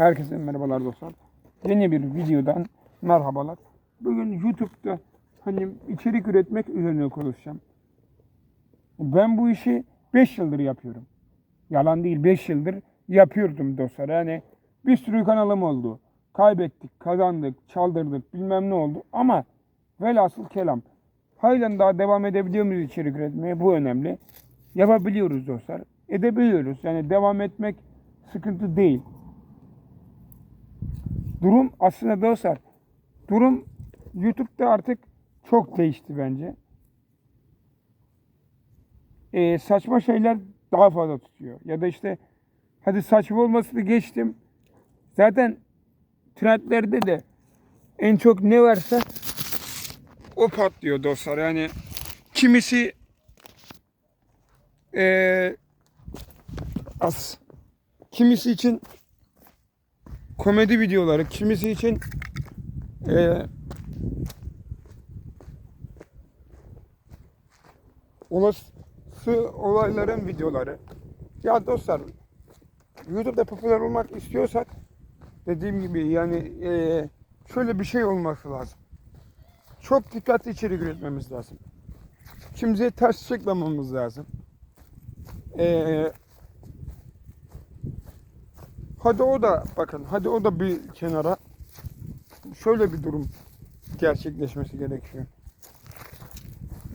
Herkese merhabalar dostlar. Yeni bir videodan merhabalar. Bugün YouTube'da hani içerik üretmek üzerine konuşacağım. Ben bu işi 5 yıldır yapıyorum. Yalan değil 5 yıldır yapıyordum dostlar. Yani bir sürü kanalım oldu. Kaybettik, kazandık, çaldırdık bilmem ne oldu. Ama velhasıl kelam. Halen daha devam edebiliyor muyuz içerik üretmeye? Bu önemli. Yapabiliyoruz dostlar. Edebiliyoruz. Yani devam etmek sıkıntı değil. Durum aslında dostlar, durum YouTube'da artık çok değişti bence. Ee, saçma şeyler daha fazla tutuyor. Ya da işte hadi saçma olmasını geçtim. Zaten trendlerde de en çok ne varsa o patlıyor dostlar. Yani kimisi ee, az kimisi için komedi videoları, kimisi için e, olası olayların videoları. Ya dostlar, YouTube'da popüler olmak istiyorsak dediğim gibi yani e, şöyle bir şey olması lazım. Çok dikkatli içerik üretmemiz lazım. Kimseye ters çıkmamamız lazım. Eee Hadi o da bakın hadi o da bir kenara şöyle bir durum gerçekleşmesi gerekiyor.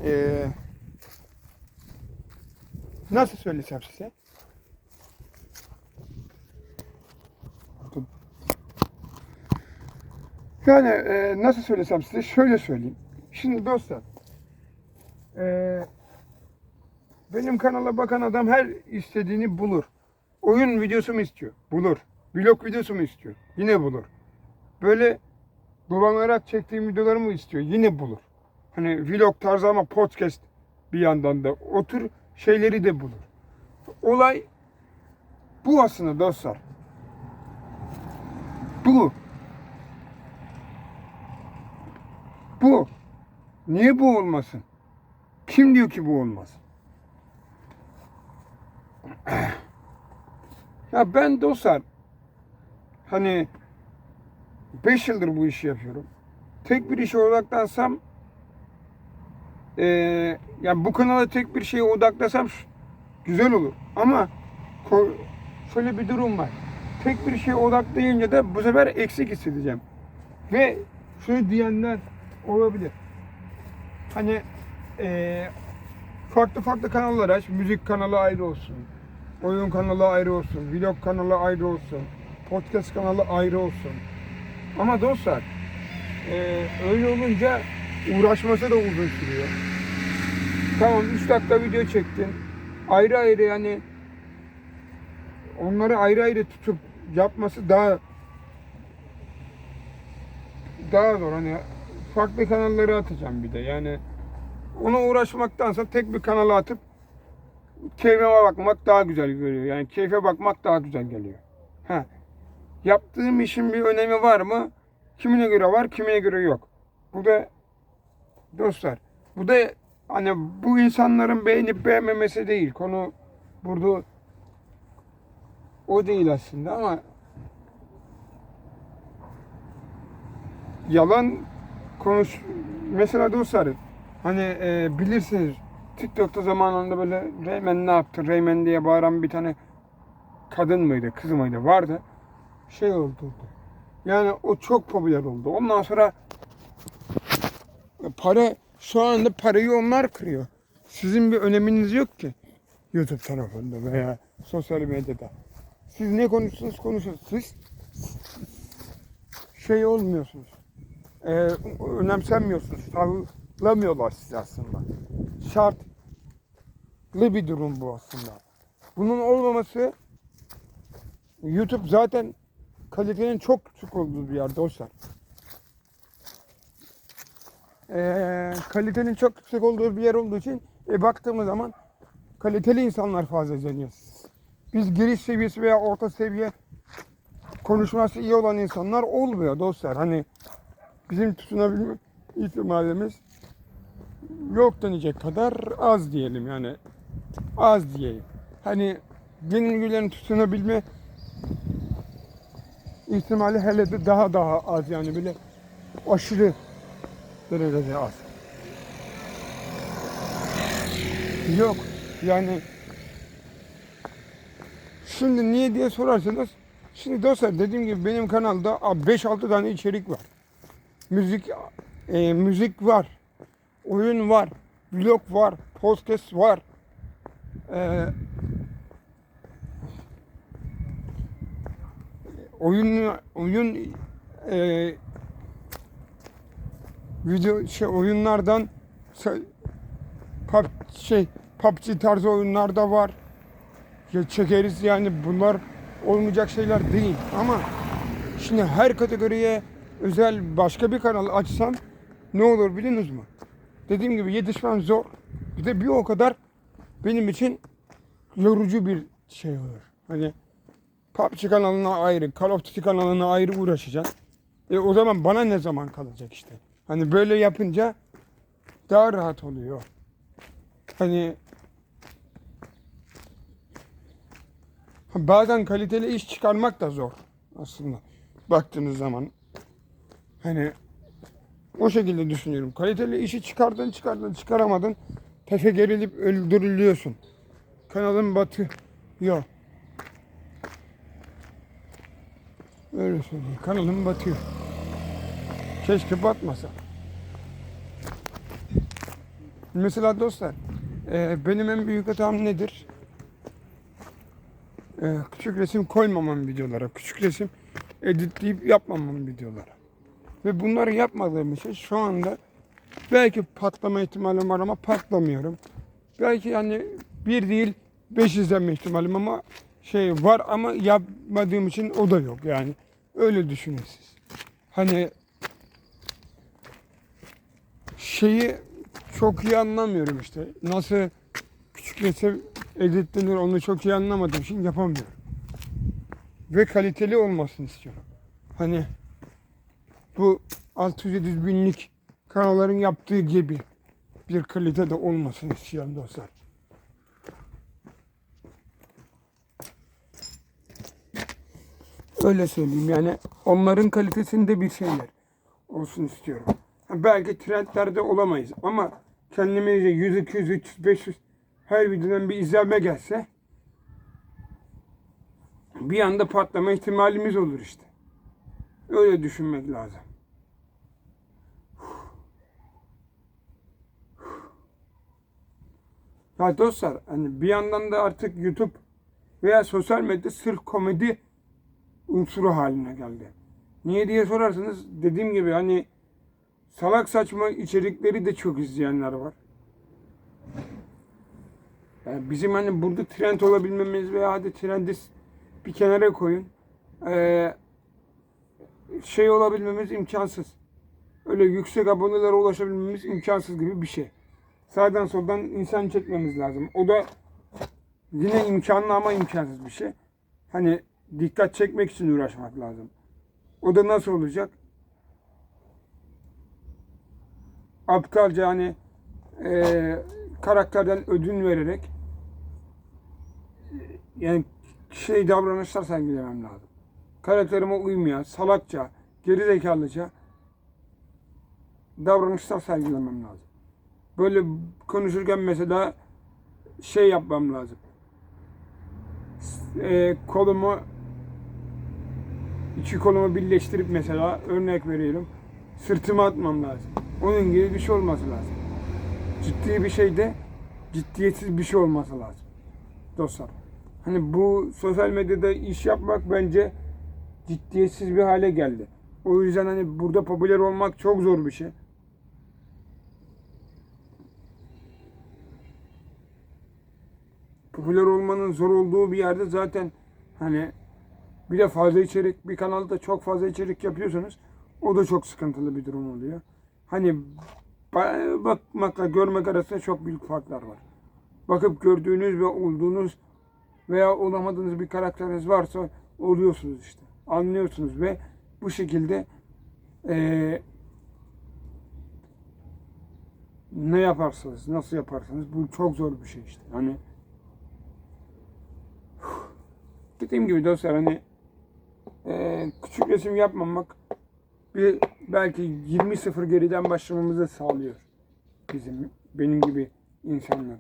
Ee, nasıl söylesem size? Yani e, nasıl söylesem size şöyle söyleyeyim. Şimdi dostlar e, benim kanala bakan adam her istediğini bulur. Oyun videosu mu istiyor? Bulur. Vlog videosu mu istiyor? Yine bulur. Böyle dolanarak çektiğim videoları mı istiyor? Yine bulur. Hani vlog tarzı ama podcast bir yandan da o tür şeyleri de bulur. Olay bu aslında dostlar. Bu. Bu. Niye bu olmasın? Kim diyor ki bu olmaz? Ya ben dostlar hani 5 yıldır bu işi yapıyorum. Tek bir işe odaklansam eee yani bu kanala tek bir şeye odaklasam güzel olur. Ama şöyle bir durum var. Tek bir şeye odaklayınca da bu sefer eksik hissedeceğim. Ve şunu diyenler olabilir. Hani eee farklı farklı kanallar aç. Müzik kanalı ayrı olsun. Oyun kanalı ayrı olsun. Vlog kanalı ayrı olsun. Podcast kanalı ayrı olsun. Ama dostlar eee, öyle olunca uğraşması da uzun sürüyor. Tamam 3 dakika video çektin. Ayrı ayrı yani onları ayrı ayrı tutup yapması daha daha zor. Hani farklı kanalları atacağım bir de. Yani ona uğraşmaktansa tek bir kanala atıp keyfime bakmak daha güzel görüyor. Yani keyfe bakmak daha güzel geliyor. Ha. Yaptığım işin bir önemi var mı? Kimine göre var, kimine göre yok. Bu da dostlar, bu da hani bu insanların beğenip beğenmemesi değil. Konu burada o değil aslında ama yalan konuş mesela dostlar hani e, bilirsiniz TikTok'ta zamanında böyle Reymen ne yaptı? Reymen diye bağıran bir tane kadın mıydı kız mıydı? Vardı. Şey oldu. Yani o çok popüler oldu. Ondan sonra para şu anda parayı onlar kırıyor. Sizin bir öneminiz yok ki YouTube tarafında veya sosyal medyada. Siz ne konuşsunuz konuşun. Siz şey olmuyorsunuz. E, önemsenmiyorsunuz. Sallamıyorlar sizi aslında şartlı bir durum bu aslında. Bunun olmaması YouTube zaten kalitenin çok düşük olduğu bir yer dostlar. Ee, kalitenin çok yüksek olduğu bir yer olduğu için e, baktığımız zaman kaliteli insanlar fazla izleniyor. Biz giriş seviyesi veya orta seviye konuşması iyi olan insanlar olmuyor dostlar. Hani bizim tutunabilme ihtimalimiz yok denecek kadar az diyelim yani. Az diyeyim. Hani gülen tutunabilme ihtimali hele de daha daha az yani böyle aşırı derecede az. Yok yani şimdi niye diye sorarsanız şimdi dostlar dediğim gibi benim kanalda 5-6 tane içerik var. Müzik e, müzik var. Oyun var. Vlog var. Podcast var. E, oyun oyun e, video şey oyunlardan pub, şey PUBG tarzı oyunlar da var. Ya çekeriz yani bunlar olmayacak şeyler değil ama şimdi her kategoriye özel başka bir kanal açsam ne olur biliyorsunuz mu? Dediğim gibi yetişmem zor. Bir de bir o kadar benim için yorucu bir şey olur. Hani PUBG kanalına ayrı, Call of Duty kanalına ayrı uğraşacaksın. E o zaman bana ne zaman kalacak işte. Hani böyle yapınca daha rahat oluyor. Hani bazen kaliteli iş çıkarmak da zor aslında baktığınız zaman. Hani o şekilde düşünüyorum. Kaliteli işi çıkardın çıkardın çıkaramadın tefe gerilip öldürülüyorsun. Kanalın batı yok. Öyle söyleyeyim. Kanalım batıyor. Keşke batmasa. Mesela dostlar, e, benim en büyük hatam nedir? E, küçük resim koymamam videolara, küçük resim editleyip yapmamam videolara. Ve bunları yapmadığım için şu anda belki patlama ihtimalim var ama patlamıyorum. Belki yani bir değil beş izlenme ihtimalim ama şey var ama yapmadığım için o da yok yani. Öyle düşünün siz. Hani şeyi çok iyi anlamıyorum işte. Nasıl küçük resim editlenir onu çok iyi anlamadığım için yapamıyorum. Ve kaliteli olmasını istiyorum. Hani bu 600-700 binlik kanalların yaptığı gibi bir kalite de olmasını istiyorum dostlar. Öyle söyleyeyim yani onların kalitesinde bir şeyler olsun istiyorum. Belki trendlerde olamayız ama kendimizce 100, 200, 300, 500 her videodan bir izlenme gelse bir anda patlama ihtimalimiz olur işte. Öyle düşünmek lazım. Ya dostlar hani bir yandan da artık YouTube veya sosyal medya sırf komedi unsuru haline geldi. Niye diye sorarsanız dediğim gibi hani salak saçma içerikleri de çok izleyenler var. Yani bizim hani burada trend olabilmemiz veya hadi trendi bir kenara koyun. Ee, şey olabilmemiz imkansız. Öyle yüksek abonelere ulaşabilmemiz imkansız gibi bir şey. Sağdan soldan insan çekmemiz lazım. O da yine imkanlı ama imkansız bir şey. Hani dikkat çekmek için uğraşmak lazım. O da nasıl olacak? Aptalca hani eee, karakterden ödün vererek yani şey davranışlar sergilemem lazım. Karakterime uymayan, salakça, gerizekalıca davranışlar sergilemem lazım. Böyle konuşurken mesela şey yapmam lazım. Eee, kolumu iki kolumu birleştirip mesela örnek veriyorum sırtıma atmam lazım. Onun gibi bir şey olması lazım. Ciddi bir şeyde ciddiyetsiz bir şey olması lazım. Dostlar. Hani bu sosyal medyada iş yapmak bence ciddiyetsiz bir hale geldi. O yüzden hani burada popüler olmak çok zor bir şey. Popüler olmanın zor olduğu bir yerde zaten hani bir de fazla içerik bir kanalda çok fazla içerik yapıyorsanız o da çok sıkıntılı bir durum oluyor. Hani ba- bakmakla görmek arasında çok büyük farklar var. Bakıp gördüğünüz ve olduğunuz veya olamadığınız bir karakteriniz varsa oluyorsunuz işte. Anlıyorsunuz ve bu şekilde eee, ne yaparsanız, nasıl yaparsanız bu çok zor bir şey işte. Hani dediğim gibi dostlar hani Yani küçük resim yapmamak bir belki 20-0 geriden başlamamızı sağlıyor. Bizim, benim gibi insanlara.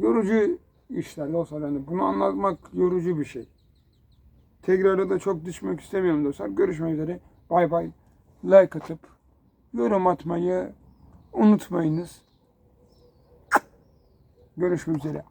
Yorucu işler dostlar. Yani bunu anlatmak yorucu bir şey. Tekrarda da çok düşmek istemiyorum dostlar. Görüşmek üzere. Bay bay. Like atıp yorum atmayı unutmayınız. Görüşmek üzere.